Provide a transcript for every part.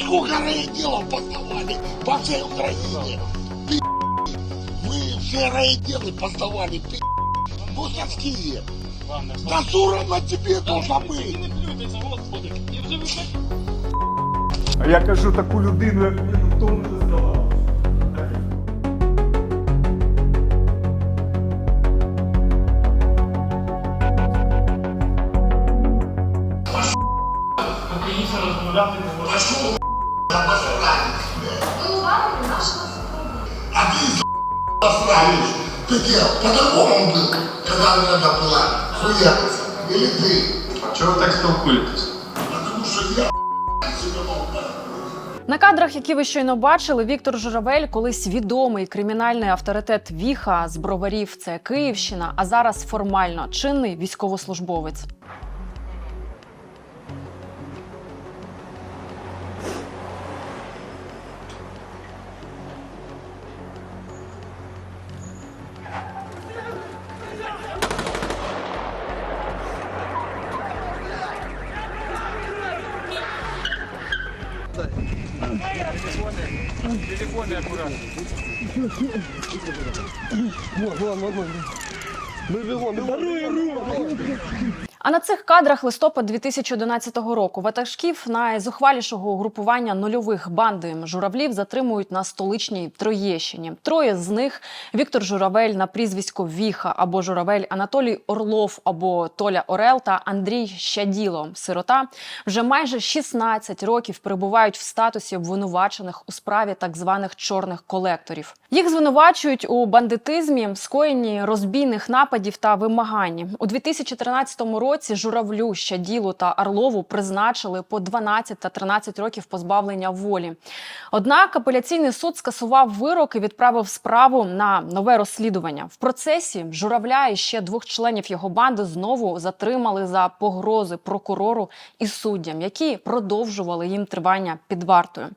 сколько райотделов поздавали по всей Украине? Ты, вы все райотделы поздавали, ты, Бусовские. Да сурово тебе должно быть. А я кажу таку людину, як ви, хто не здавав. посмотришь, ты где, по-другому был, когда надо было хуяриться. Или ты? А чого ви так спілкуєтесь? Потому что я себя болтаю. На кадрах, які ви щойно бачили, Віктор Журавель, колись відомий кримінальний авторитет Віха з броварів, це Київщина, а зараз формально чинний військовослужбовець. Barro А на цих кадрах листопад 2011 року ватажків найзухвалішого угрупування нульових банди журавлів затримують на столичній Троєщині. Троє з них Віктор Журавель на прізвисько Віха або Журавель, Анатолій Орлов або Толя Орел та Андрій Щаділо. Сирота вже майже 16 років перебувають в статусі обвинувачених у справі так званих чорних колекторів. Їх звинувачують у бандитизмі, скоєнні розбійних нападів та вимаганні. У 2013 році журавлю, щаділу та Орлову призначили по 12 та 13 років позбавлення волі. Однак апеляційний суд скасував вирок і відправив справу на нове розслідування. В процесі журавля і ще двох членів його банди знову затримали за погрози прокурору і суддям, які продовжували їм тривання під вартою.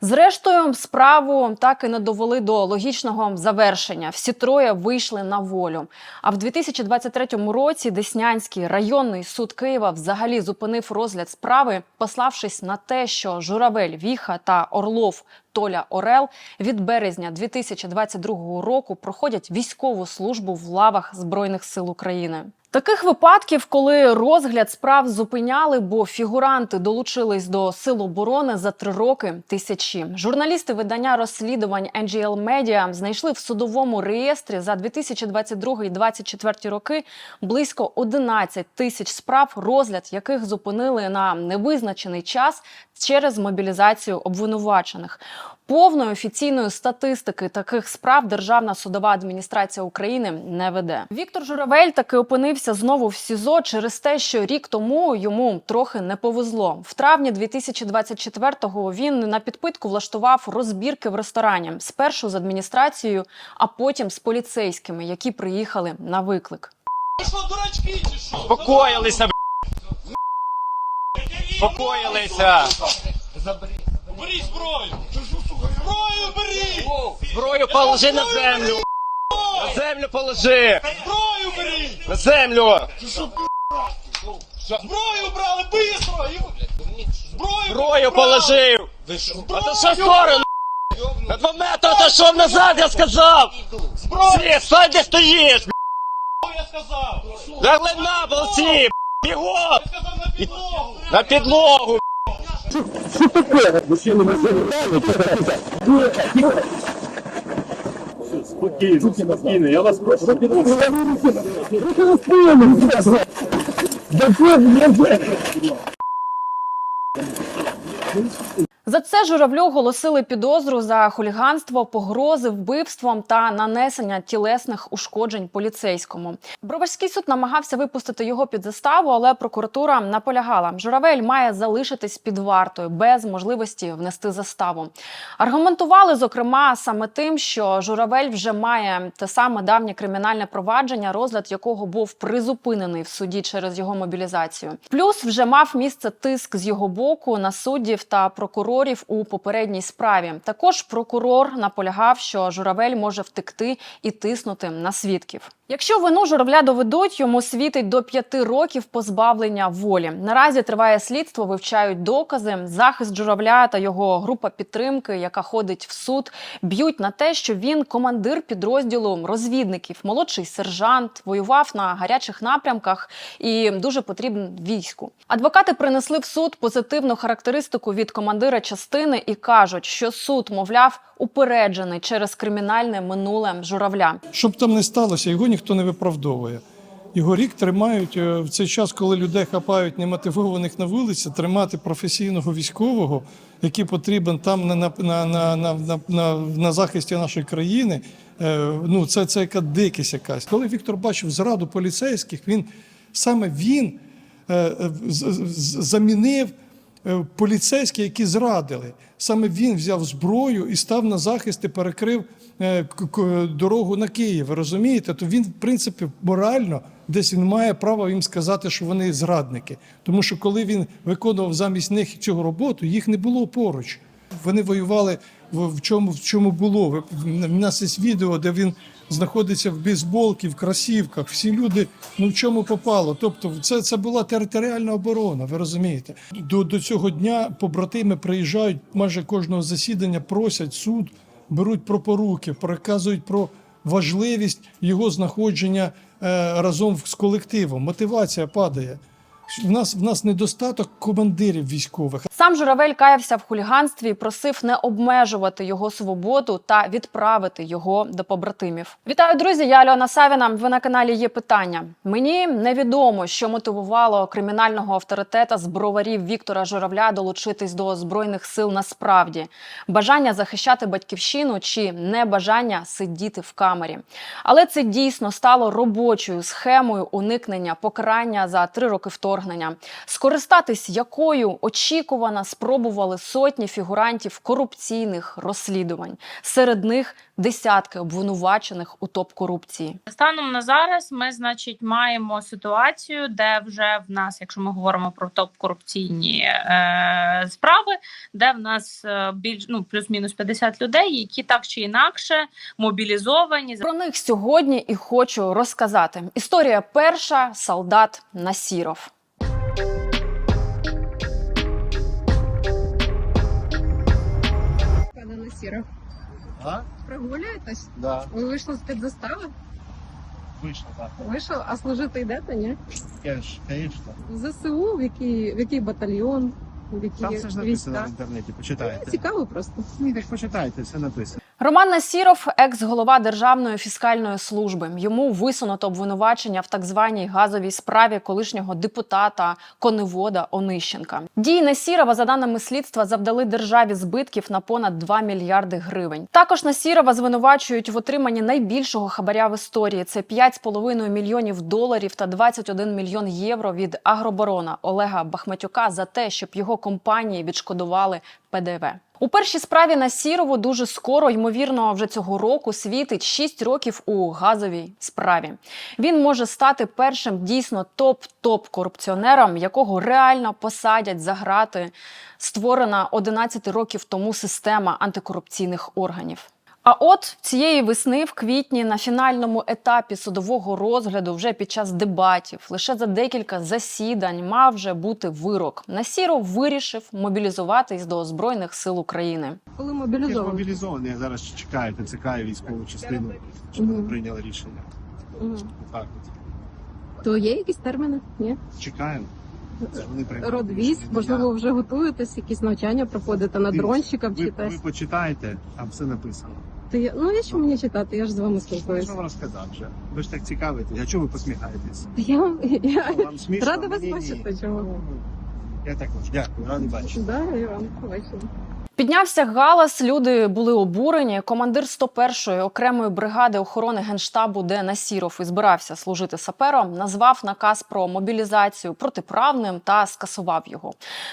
Зрештою, справу так і не довели до логічного завершення. Всі троє вийшли на волю. А в 2023 році Деснянський районний суд Києва взагалі зупинив розгляд справи, пославшись на те, що Журавель Віха та Орлов Толя Орел від березня 2022 року проходять військову службу в лавах Збройних сил України. Таких випадків, коли розгляд справ зупиняли, бо фігуранти долучились до сил оборони за три роки тисячі. Журналісти видання розслідувань NGL Media знайшли в судовому реєстрі за 2022-2024 роки близько 11 тисяч справ, розгляд яких зупинили на невизначений час через мобілізацію обвинувачених. Повної офіційної статистики таких справ Державна судова адміністрація України не веде. Віктор Журавель таки опинився знову в СІЗО через те, що рік тому йому трохи не повезло. В травні 2024-го він на підпитку влаштував розбірки в ресторані спершу з адміністрацією, а потім з поліцейськими, які приїхали на виклик. Ви що, дурачки чи що? Спокоїлися, б***ь. Спокоїлися. Бери зброю! Зброю бери! Зброю положи на землю. На землю положи. Зброю бери! На землю. Зброю брали, бистро! Зброю Зброю положив. А то що сторону? На два метри отошов назад, я сказав. Зброю! Стань де стоїш. Я сказав! Лягли на б***ь. Бігом. Я сказав на підлогу! Мужчина підлогу. б***ь. Спокійно, спокійно, я вас прошу. За це журавлю оголосили підозру за хуліганство, погрози, вбивством та нанесення тілесних ушкоджень поліцейському. Броварський суд намагався випустити його під заставу, але прокуратура наполягала. Журавель має залишитись під вартою без можливості внести заставу. Аргументували зокрема саме тим, що журавель вже має те саме давнє кримінальне провадження, розгляд якого був призупинений в суді через його мобілізацію. Плюс вже мав місце тиск з його боку на суддів та прокурорів у попередній справі. Також прокурор наполягав, що журавель може втекти і тиснути на свідків. Якщо вину журавля доведуть, йому світить до п'яти років позбавлення волі. Наразі триває слідство, вивчають докази. Захист журавля та його група підтримки, яка ходить в суд, б'ють на те, що він командир підрозділу розвідників, молодший сержант, воював на гарячих напрямках і дуже потрібен війську. Адвокати принесли в суд позитивну характеристику від командира частини і кажуть, що суд, мовляв, упереджений через кримінальне минуле журавля. Щоб там не сталося, його ніхто не виправдовує. Його рік тримають е, в цей час, коли людей хапають немотивованих на вулиці, тримати професійного військового, який потрібен там на, на, на, на, на, на, захисті нашої країни. е, Ну, це, це яка дикість якась. Коли Віктор бачив зраду поліцейських, він саме він е, замінив поліцейські, які зрадили. Саме він взяв зброю і став на захист і перекрив е, дорогу на Київ. Розумієте? То він, в принципі, морально десь він має право їм сказати, що вони зрадники. Тому що коли він виконував замість них цю роботу, їх не було поруч. Вони воювали в, чому в чому було. В нас є відео, де він знаходиться в бейсболці, в кросівках. Всі люди ну в чому попало. Тобто, це, це була територіальна оборона. Ви розумієте? До, до цього дня побратими приїжджають майже кожного засідання, просять суд, беруть про поруки, переказують про важливість його знаходження е, разом з колективом. Мотивація падає. В нас в нас недостаток командирів військових. Сам журавель каявся в хуліганстві і просив не обмежувати його свободу та відправити його до побратимів. Вітаю, друзі! Я Альона Савіна. Ви на каналі є питання. Мені невідомо, що мотивувало кримінального авторитета з броварів Віктора Журавля долучитись до збройних сил насправді бажання захищати батьківщину чи небажання сидіти в камері. Але це дійсно стало робочою схемою уникнення покарання за три роки вторгнення, скористатись якою очікувано спробували сотні фігурантів корупційних розслідувань. Серед них десятки обвинувачених у топ-корупції. Станом на зараз ми, значить, маємо ситуацію, де вже в нас, якщо ми говоримо про топ-корупційні е, справи, де в нас е, більш ну плюс-мінус 50 людей, які так чи інакше мобілізовані Про них сьогодні і хочу розказати. Історія перша солдат Насіров. Насіров, А? прогулюєтесь? Да, Ви вийшли з під застави? вийшло, так. Вийшов, а служити йдете, ні? Конечно, В ЗСУ, в який, в який батальйон, які Там все ж написано в інтернеті, почитайте. Цікаво просто. Ні, так почитайте, все написано. Роман Насіров, екс-голова Державної фіскальної служби. Йому висунуто обвинувачення в так званій газовій справі колишнього депутата коневода Онищенка. Дії Насірова, за даними слідства, завдали державі збитків на понад 2 мільярди гривень. Також Насірова звинувачують в отриманні найбільшого хабаря в історії. Це 5,5 мільйонів доларів та 21 мільйон євро від агроборона Олега Бахметюка за те, щоб його компанії відшкодували ПДВ. У першій справі на Сірову дуже скоро, ймовірно, вже цього року світить 6 років у газовій справі. Він може стати першим дійсно топ-топ корупціонером, якого реально посадять за грати створена 11 років тому система антикорупційних органів. А от цієї весни, в квітні, на фінальному етапі судового розгляду, вже під час дебатів, лише за декілька засідань мав вже бути вирок. Насіров вирішив мобілізуватись до збройних сил України. Коли мобілізовані. мобілізовані зараз чекають ТЦК і військову частину, щоб вони прийняли рішення. Мгм. Так, То є якісь терміни? Ні? чекаємо. Це ж вони приймуть Род можливо, вже готуєтесь, якісь навчання проходите на дронщика Ви, вчитесь. ви почитайте, там все написано. То я, ну, що мені читати, я ж з вами Я спілкуюся. ж вам розказав вже. Ви ж так цікавитесь. А чого ви посміхаєтесь? Я, вам- я, Вам смішно? рада вас ні. бачити, Чому? Я також. Дякую, радий бачити. Да, Іван, побачимо. Піднявся галас, люди були обурені. Командир 101-ї окремої бригади охорони генштабу, де Насіров і збирався служити сапером, назвав наказ про мобілізацію протиправним та скасував його.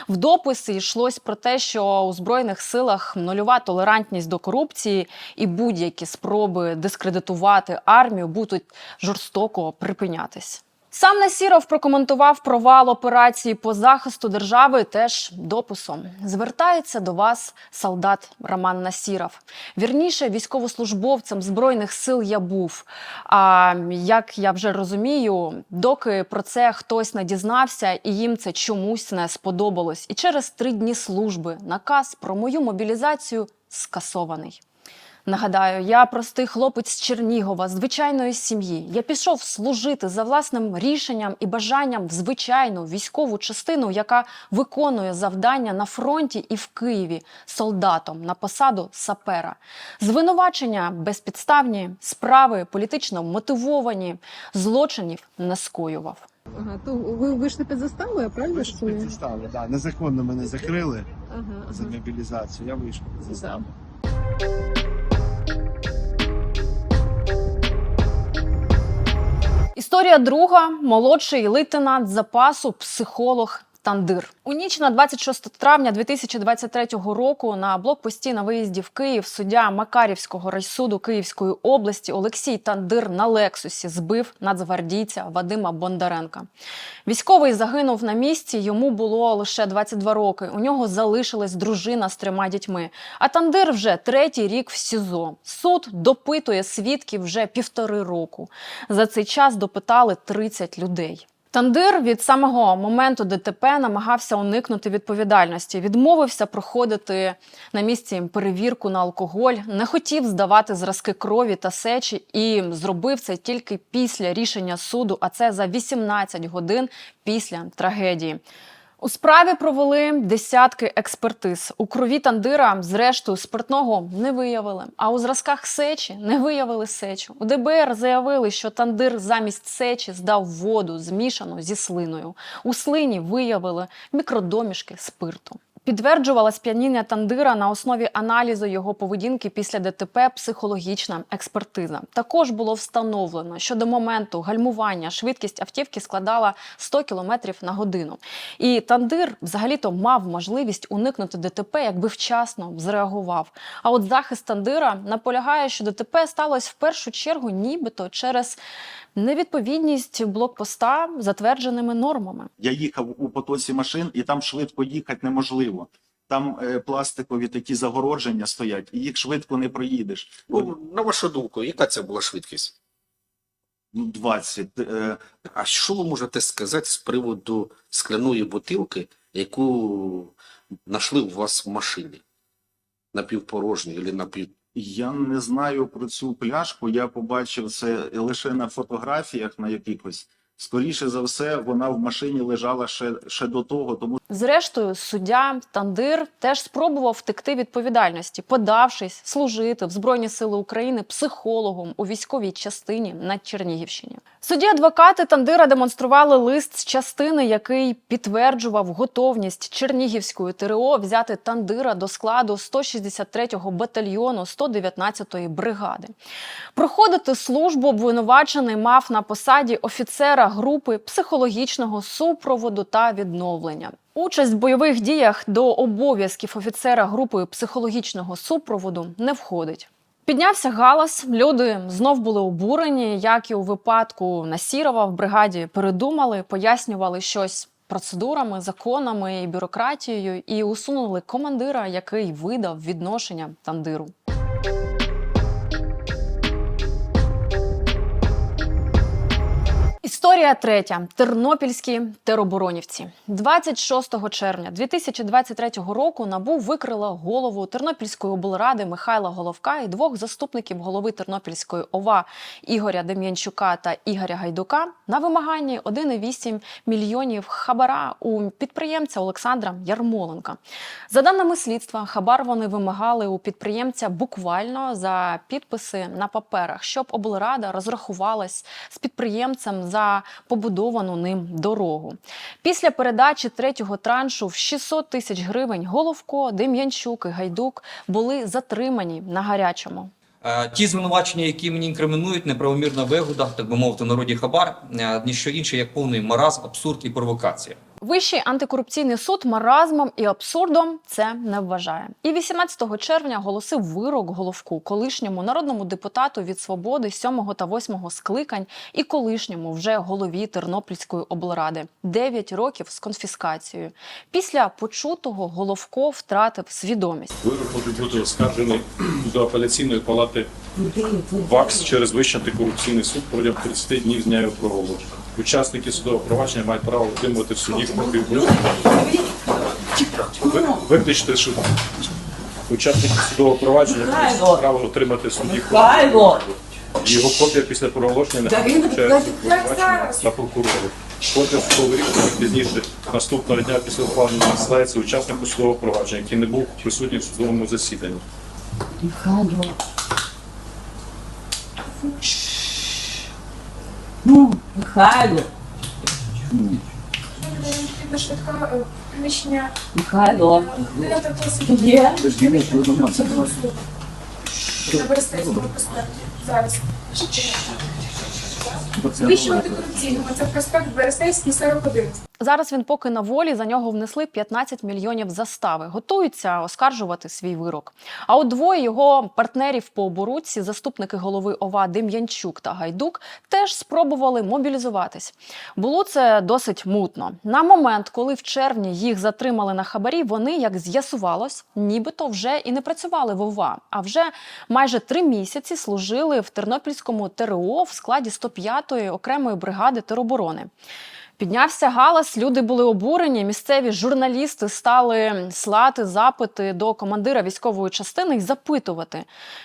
В дописі йшлось про те, що у збройних силах нульова толерантність до корупції і будь-які спроби дискредитувати армію будуть жорстоко припинятись. Сам Насіров прокоментував провал операції по захисту держави теж дописом. Звертається до вас солдат Роман Насіров. Вірніше, військовослужбовцем збройних сил я був. А як я вже розумію, доки про це хтось не дізнався, і їм це чомусь не сподобалось. І через три дні служби наказ про мою мобілізацію скасований. Нагадаю, я простий хлопець з Чернігова, звичайної сім'ї. Я пішов служити за власним рішенням і бажанням в звичайну військову частину, яка виконує завдання на фронті і в Києві солдатом на посаду сапера. Звинувачення безпідставні, справи політично мотивовані, злочинів не скоював. Ага, то ви вийшли під заставу, я правильно Вийшов під заставу, да. Незаконно мене закрили Ага, за ага. мобілізацію. Я вийшов під заставу. Історія друга молодший лейтенант запасу, психолог. Тандир у ніч на 26 травня 2023 року на блокпості на виїзді в Київ суддя Макарівського райсуду Київської області Олексій Тандир на Лексусі збив нацгвардійця Вадима Бондаренка. Військовий загинув на місці. Йому було лише 22 роки. У нього залишилась дружина з трьома дітьми. А Тандир вже третій рік в СІЗО. Суд допитує свідків вже півтори року. За цей час допитали 30 людей. Тандир від самого моменту ДТП намагався уникнути відповідальності, відмовився проходити на місці перевірку на алкоголь, не хотів здавати зразки крові та сечі і зробив це тільки після рішення суду, а це за 18 годин після трагедії. У справі провели десятки експертиз. У крові тандира, зрештою, спиртного не виявили. А у зразках сечі не виявили сечу. У ДБР заявили, що тандир замість сечі здав воду, змішану зі слиною. У слині виявили мікродомішки спирту. Підтверджувала сп'яніння тандира на основі аналізу його поведінки після ДТП психологічна експертиза. Також було встановлено, що до моменту гальмування швидкість автівки складала 100 км на годину. І тандир взагалі-то мав можливість уникнути ДТП, якби вчасно зреагував. А от захист тандира наполягає, що ДТП сталося в першу чергу, нібито через невідповідність блокпоста затвердженими нормами. Я їхав у потоці машин, і там швидко їхати неможливо. Там е, пластикові такі загородження стоять, і їх швидко не проїдеш. Ну, на вашу думку, яка це була швидкість? Ну, 20. Е, А що ви можете сказати з приводу скляної бутилки, яку знайшли у вас в машині? Напівпорожній або напів... я не знаю про цю пляшку. Я побачив це лише на фотографіях на якихось. Скоріше за все, вона в машині лежала ще, ще до того, тому Зрештою, суддя Тандир теж спробував втекти відповідальності, подавшись служити в Збройні Сили України психологом у військовій частині на Чернігівщині. Судді адвокати Тандира демонстрували лист з частини, який підтверджував готовність Чернігівської ТРО взяти Тандира до складу 163-го батальйону 119-ї бригади. Проходити службу обвинувачений мав на посаді офіцера групи психологічного супроводу та відновлення. Участь в бойових діях до обов'язків офіцера групи психологічного супроводу не входить. Піднявся галас. Люди знов були обурені, як і у випадку Насірова в бригаді передумали, пояснювали щось процедурами, законами і бюрократією, і усунули командира, який видав відношення тандиру. Історія третя. Тернопільські тероборонівці. 26 червня 2023 року НАБУ викрила голову Тернопільської облради Михайла Головка і двох заступників голови Тернопільської ОВА Ігоря Дем'янчука та Ігоря Гайдука на вимаганні 1,8 мільйонів хабара у підприємця Олександра Ярмоленка. За даними слідства, хабар вони вимагали у підприємця буквально за підписи на паперах, щоб облрада розрахувалась з підприємцем за побудовану ним дорогу. Після передачі третього траншу в 600 тисяч гривень Головко, Дем'янчук і Гайдук були затримані на гарячому. Е, Ті звинувачення, які мені інкримінують, неправомірна вигода, так би мовити, народі хабар, е, ніщо інше як повний мараз, абсурд і провокація. Вищий антикорупційний суд маразмом і абсурдом це не вважає. І 18 червня оголосив вирок головку колишньому народному депутату від свободи 7 та 8 скликань і колишньому вже голові Тернопільської облради 9 років з конфіскацією. Після почутого головко втратив свідомість. Вирок може бути оскаржений до апеляційної палати ВАКС через Вищий антикорупційний суд протягом 30 днів з дня його проголошення. Учасники судового провадження мають право отримувати в суді копію вироку. Ви- Виключити, що учасники судового провадження мають право отримати в суді копію. Його копія після проголошення та прокурору. Копія судового рішення пізніше наступного дня після ухвалення надсилається учаснику судового провадження, який не був присутній в судовому засіданні. Ну, Михайло, швидка приміщення Михайло. є. Є? Зараз. Вищого антикорупційного. Це проспект Берестейський 41. Зараз він поки на волі. За нього внесли 15 мільйонів застави. Готуються оскаржувати свій вирок. А от двоє його партнерів по оборудці, заступники голови ОВА Дем'янчук та Гайдук, теж спробували мобілізуватись. Було це досить мутно. На момент, коли в червні їх затримали на хабарі, вони, як з'ясувалось, нібито вже і не працювали в ОВА, а вже майже три місяці служили в Тернопільському ТРО в складі 105-ї окремої бригади тероборони. Піднявся галас, люди були обурені. Місцеві журналісти стали слати запити до командира військової частини і запитувати,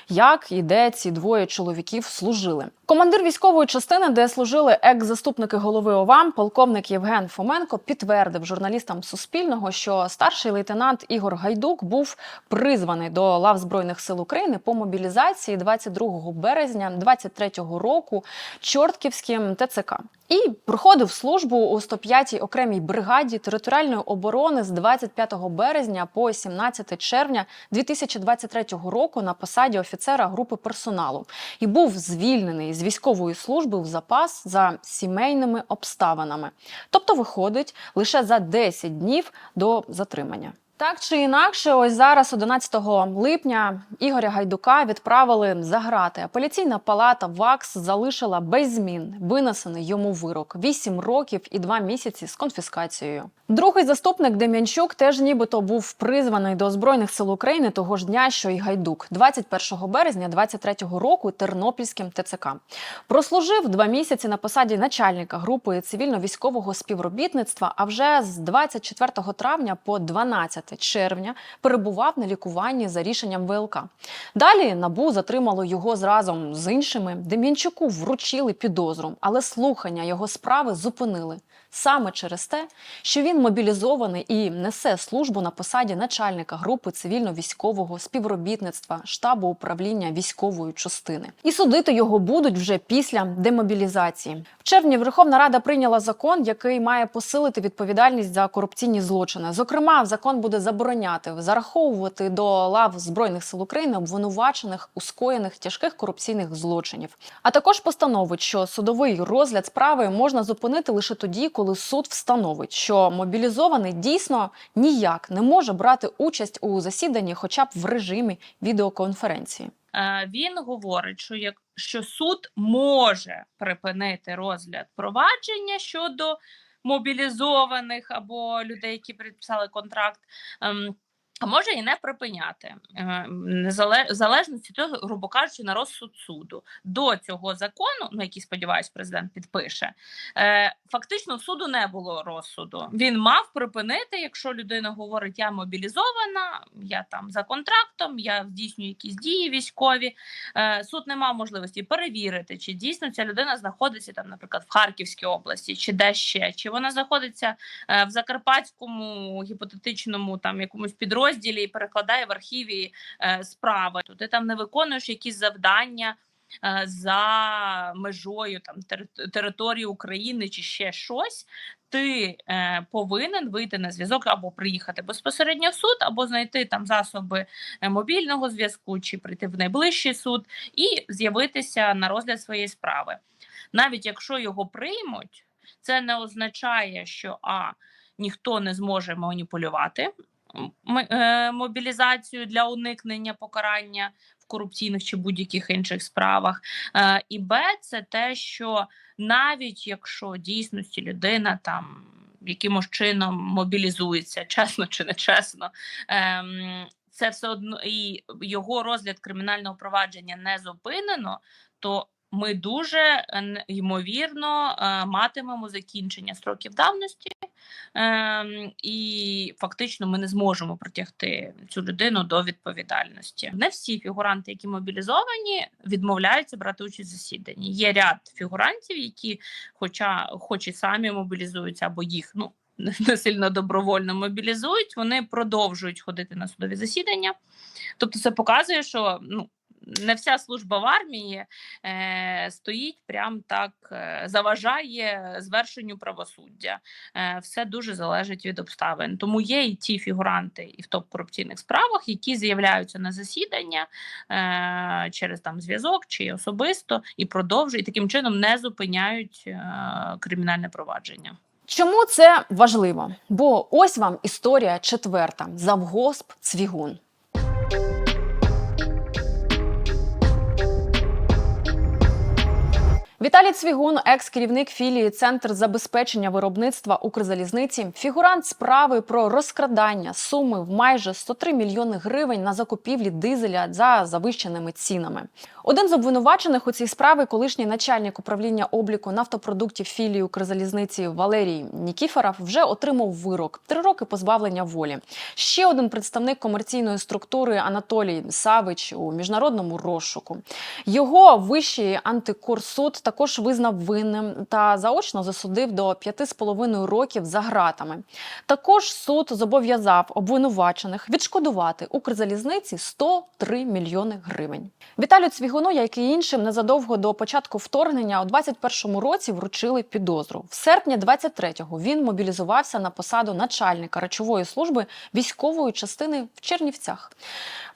як і де ці двоє чоловіків служили. Командир військової частини, де служили екс-заступники голови ОВА, полковник Євген Фоменко, підтвердив журналістам Суспільного, що старший лейтенант Ігор Гайдук був призваний до лав збройних сил України по мобілізації 22 березня 23 року Чортківським ТЦК. І проходив службу у 105-й окремій бригаді територіальної оборони з 25 березня по 17 червня 2023 року на посаді офіцера групи персоналу і був звільнений з військової служби в запас за сімейними обставинами. Тобто, виходить лише за 10 днів до затримання. Так чи інакше, ось зараз, 11 липня, Ігоря Гайдука відправили за грати. Апеляційна палата ВАКС залишила без змін винесений йому вирок 8 років і 2 місяці з конфіскацією. Другий заступник Дем'янчук теж нібито був призваний до збройних сил України того ж дня, що й Гайдук, 21 березня 23-го року Тернопільським ТЦК. Прослужив два місяці на посаді начальника групи цивільно-військового співробітництва. А вже з 24 травня по 12 червня перебував на лікуванні за рішенням ВЛК. Далі набу затримало його зразом з іншими. Дем'янчуку вручили підозру, але слухання його справи зупинили саме через те, що він мобілізований і несе службу на посаді начальника групи цивільно-військового співробітництва штабу управління військової частини. І судити його будуть вже після демобілізації. В червні Верховна Рада прийняла закон, який має посилити відповідальність за корупційні злочини. Зокрема, закон буде забороняти зараховувати до лав збройних сил України обвинувачених у скоєних тяжких корупційних злочинів. А також постановить, що судовий розгляд справи можна зупинити лише тоді, коли суд встановить, що мобілізований дійсно ніяк не може брати участь у засіданні, хоча б в режимі відеоконференції. Е, Він говорить, що як що суд може припинити розгляд провадження щодо мобілізованих або людей, які підписали контракт. А може і не припиняти Е, в залежності того, грубо кажучи, на розсуд суду до цього закону, ну який сподіваюсь, президент підпише. е, Фактично суду не було розсуду. Він мав припинити, якщо людина говорить: я мобілізована, я там за контрактом, я здійснюю якісь дії військові. Е, Суд не мав можливості перевірити, чи дійсно ця людина знаходиться там, наприклад, в Харківській області, чи де ще, чи вона знаходиться в Закарпатському гіпотетичному там якомусь підрозділі і перекладає в архіві е, справи. То ти там не виконуєш якісь завдання. е, За межою там тери- території України чи ще щось, ти е, повинен вийти на зв'язок або приїхати безпосередньо в суд, або знайти там засоби е, мобільного зв'язку, чи прийти в найближчий суд і з'явитися на розгляд своєї справи. Навіть якщо його приймуть, це не означає, що а ніхто не зможе маніпулювати мобілізацію для уникнення покарання в корупційних чи будь-яких інших справах. Е, і Б, це те, що навіть якщо дійсності людина там якимось чином мобілізується, чесно чи не чесно, ем, це все одно і його розгляд кримінального провадження не зупинено, то ми дуже е, ймовірно е, матимемо закінчення строків давності, ем, і фактично ми не зможемо притягти цю людину до відповідальності. Не всі фігуранти, які мобілізовані, відмовляються брати участь в засіданні. Є ряд фігурантів, які, хоча хоч і самі мобілізуються, або їх ну не сильно добровольно мобілізують, вони продовжують ходити на судові засідання. Тобто, це показує, що ну. Не вся служба в армії е, стоїть прям так, е, заважає звершенню правосуддя. Е, все дуже залежить від обставин. Тому є і ті фігуранти і в топ-корупційних справах, які з'являються на засідання е, через там зв'язок чи особисто і продовжують і таким чином не зупиняють е, кримінальне провадження. Чому це важливо? Бо ось вам історія четверта: завгосп Цвігун. Віталій Цвігун, екс-керівник філії Центр забезпечення виробництва Укрзалізниці, фігурант справи про розкрадання суми в майже 103 мільйони гривень на закупівлі дизеля за завищеними цінами. Один з обвинувачених у цій справі колишній начальник управління обліку нафтопродуктів філії Укрзалізниці Валерій Нікіфоров вже отримав вирок три роки позбавлення волі. Ще один представник комерційної структури Анатолій Савич у міжнародному розшуку. Його вищий антикорсуд також визнав винним та заочно засудив до 5,5 років за ґратами. Також суд зобов'язав обвинувачених відшкодувати Укрзалізниці 103 мільйони гривень. Віталію Цвігуну, як і іншим, незадовго до початку вторгнення у 21-му році вручили підозру. В серпні 23-го він мобілізувався на посаду начальника речової служби військової частини в Чернівцях.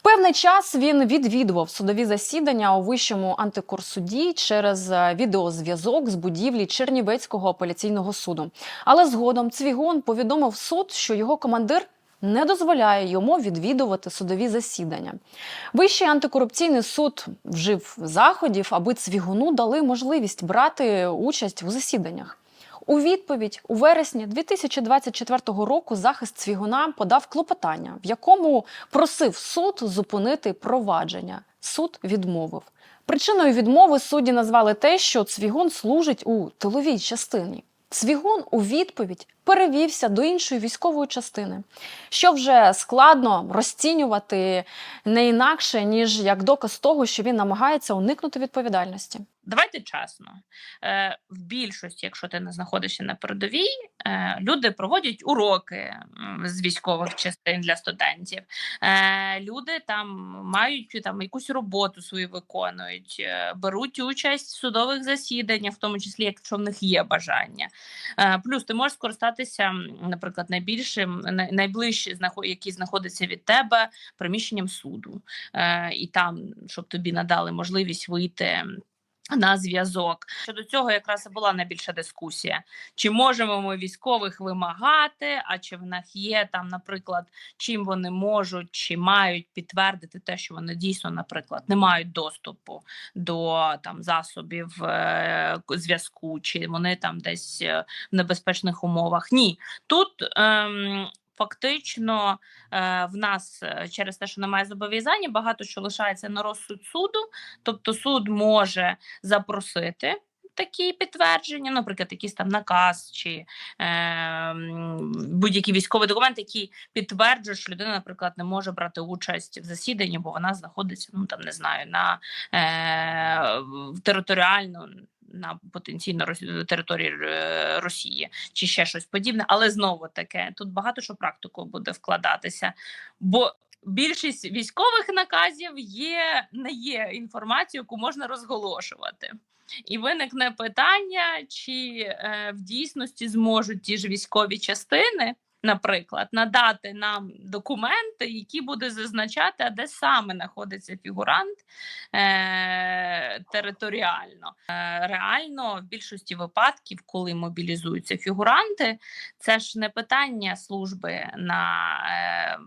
Певний час він відвідував судові засідання у вищому антикорсуді через е, відеозв'язок з будівлі Чернівецького апеляційного суду. Але згодом Цвігун повідомив суд, що його командир не дозволяє йому відвідувати судові засідання. Вищий антикорупційний суд вжив заходів, аби Цвігуну дали можливість брати участь у засіданнях. У відповідь у вересні 2024 року захист Цвігуна подав клопотання, в якому просив суд зупинити провадження. Суд відмовив. Причиною відмови судді назвали те, що Цвігун служить у тиловій частині. Цвігун у відповідь перевівся до іншої військової частини, що вже складно розцінювати не інакше, ніж як доказ того, що він намагається уникнути відповідальності. Давайте чесно. Е, в більшості, якщо ти не знаходишся на передовій, е, люди проводять уроки з військових частин для студентів. Е, люди там мають там якусь роботу свою виконують, беруть участь в судових засіданнях, в тому числі, якщо в них є бажання. Плюс ти можеш скористатися, м, наприклад, найбільшим най- найближче який знаходиться від тебе приміщенням суду, е, і там, щоб тобі надали можливість вийти на зв'язок. Щодо цього якраз і була найбільша дискусія. Чи можемо ми військових вимагати, а чи в них є там, наприклад, чим вони можуть чи мають підтвердити те, що вони дійсно, наприклад, не мають доступу до там засобів е, зв'язку, чи вони там десь е, в небезпечних умовах. Ні, тут. Ем, Фактично е, в нас е, через те, що немає зобов'язання, багато що лишається на розсуд суду. Тобто суд може запросити такі підтвердження, наприклад, якийсь там наказ чи е, будь-який військовий документ, який підтверджує, що людина, наприклад, не може брати участь в засіданні, бо вона знаходиться, ну там не знаю, на е, територіально. На потенційно території е, Росії чи ще щось подібне, але знову таке тут багато що практику буде вкладатися, бо більшість військових наказів є не є інформацією, яку можна розголошувати. І виникне питання, чи е, в дійсності зможуть ті ж військові частини наприклад, надати нам документи, які будуть зазначати, а де саме знаходиться фігурант е- територіально. Е, реально, в більшості випадків, коли мобілізуються фігуранти, це ж не питання служби на е-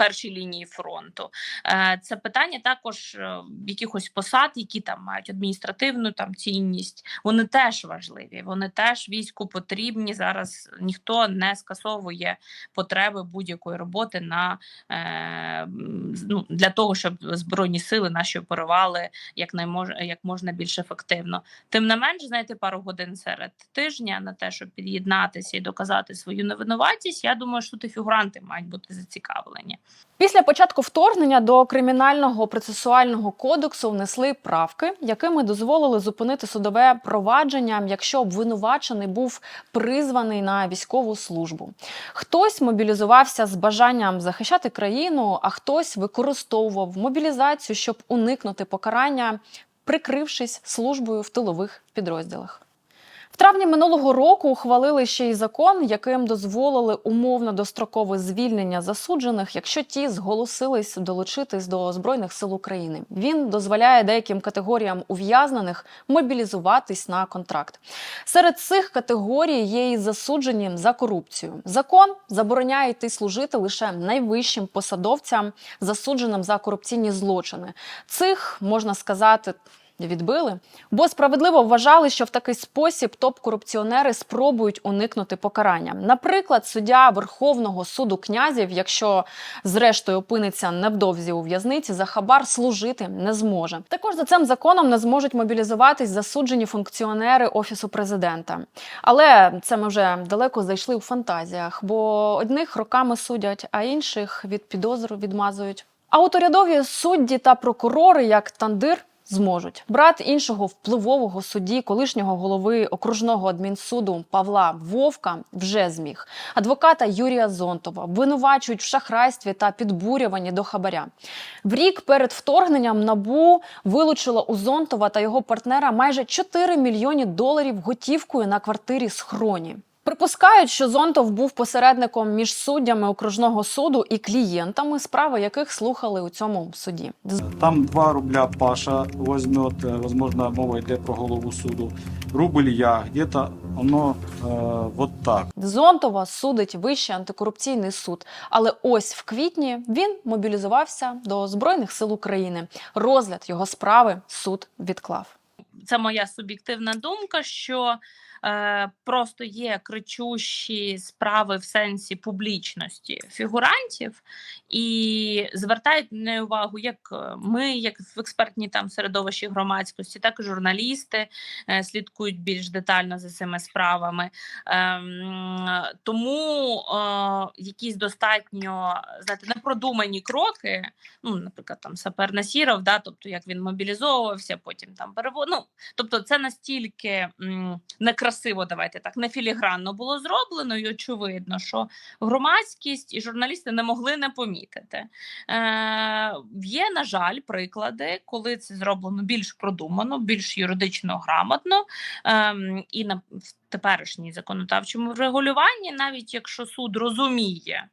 першій лінії фронту. Е, Це питання також е, якихось посад, які там мають адміністративну там цінність. Вони теж важливі. Вони теж війську потрібні. Зараз ніхто не скасовує потреби будь-якої роботи на е, ну, для того, щоб збройні сили наші оперували як наймож, як можна більш ефективно. Тим не менш, знайти пару годин серед тижня на те, щоб під'єднатися і доказати свою невинуватість. Я думаю, що тут і фігуранти мають бути зацікавлені. Після початку вторгнення до кримінального процесуального кодексу внесли правки, якими дозволили зупинити судове провадження, якщо обвинувачений був призваний на військову службу. Хтось мобілізувався з бажанням захищати країну, а хтось використовував мобілізацію, щоб уникнути покарання, прикрившись службою в тилових підрозділах. В травні минулого року ухвалили ще й закон, яким дозволили умовно дострокове звільнення засуджених, якщо ті зголосились долучитись до збройних сил України. Він дозволяє деяким категоріям ув'язнених мобілізуватись на контракт. Серед цих категорій є і засуджені за корупцію. Закон забороняє йти служити лише найвищим посадовцям, засудженим за корупційні злочини. Цих можна сказати відбили, бо справедливо вважали, що в такий спосіб топ-корупціонери спробують уникнути покарання. Наприклад, суддя Верховного суду князів, якщо зрештою опиниться невдовзі у в'язниці, за хабар служити не зможе. Також за цим законом не зможуть мобілізуватись засуджені функціонери офісу президента. Але це ми вже далеко зайшли у фантазіях, бо одних роками судять, а інших від підозру відмазують. А от урядові судді та прокурори, як Тандир, зможуть. Брат іншого впливового судді, колишнього голови окружного адмінсуду Павла Вовка вже зміг. Адвоката Юрія Зонтова обвинувачують в шахрайстві та підбурюванні до хабаря. В рік перед вторгненням набу вилучила у Зонтова та його партнера майже 4 мільйони доларів готівкою на квартирі схроні. Припускають, що Зонтов був посередником між суддями окружного суду і клієнтами, справи яких слухали у цьому суді. Там 2 рубля Паша возьмет, э, возможно, мова йде про голову суду. Рубль я, где-то оно э, вот так. Зонтова судить Вищий антикорупційний суд. Але ось в квітні він мобілізувався до Збройних сил України. Розгляд його справи суд відклав. це моя суб'єктивна думка, що е, просто є кричущі справи в сенсі публічності фігурантів, і звертають на увагу як е, ми, як в експертній там середовищі громадськості, так і журналісти е, слідкують більш детально за цими справами. Ем, тому е, якісь достатньо знаєте, непродумані кроки, ну, наприклад, там Сапер Насіров, да, тобто як він мобілізовувався, потім там перево... ну, Тобто, це настільки м, некрасиво, давайте так, не філігранно було зроблено, і очевидно, що громадськість і журналісти не могли не помітити. Е, Є, на жаль, приклади, коли це зроблено більш продумано, більш юридично грамотно, е, і на теперішній законодавчому регулюванні, навіть якщо суд розуміє.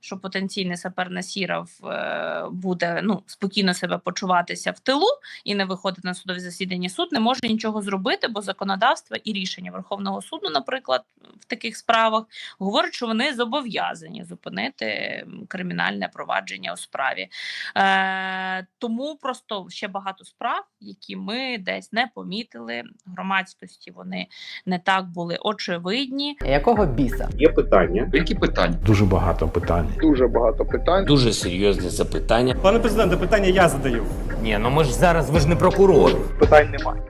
Що потенційний сапер Насіров е, буде ну спокійно себе почуватися в тилу і не виходить на судові засідання. Суд не може нічого зробити, бо законодавство і рішення Верховного суду, наприклад, в таких справах говорить, що вони зобов'язані зупинити кримінальне провадження у справі. Е, тому просто ще багато справ, які ми десь не помітили громадськості. Вони не так були очевидні. Якого біса? Є питання. Які питання? Дуже багато питань. Дуже багато питань. Дуже серйозне запитання. Пане президенте, питання я задаю. Ні, ну ми ж зараз ви ж не прокурор. Питань немає.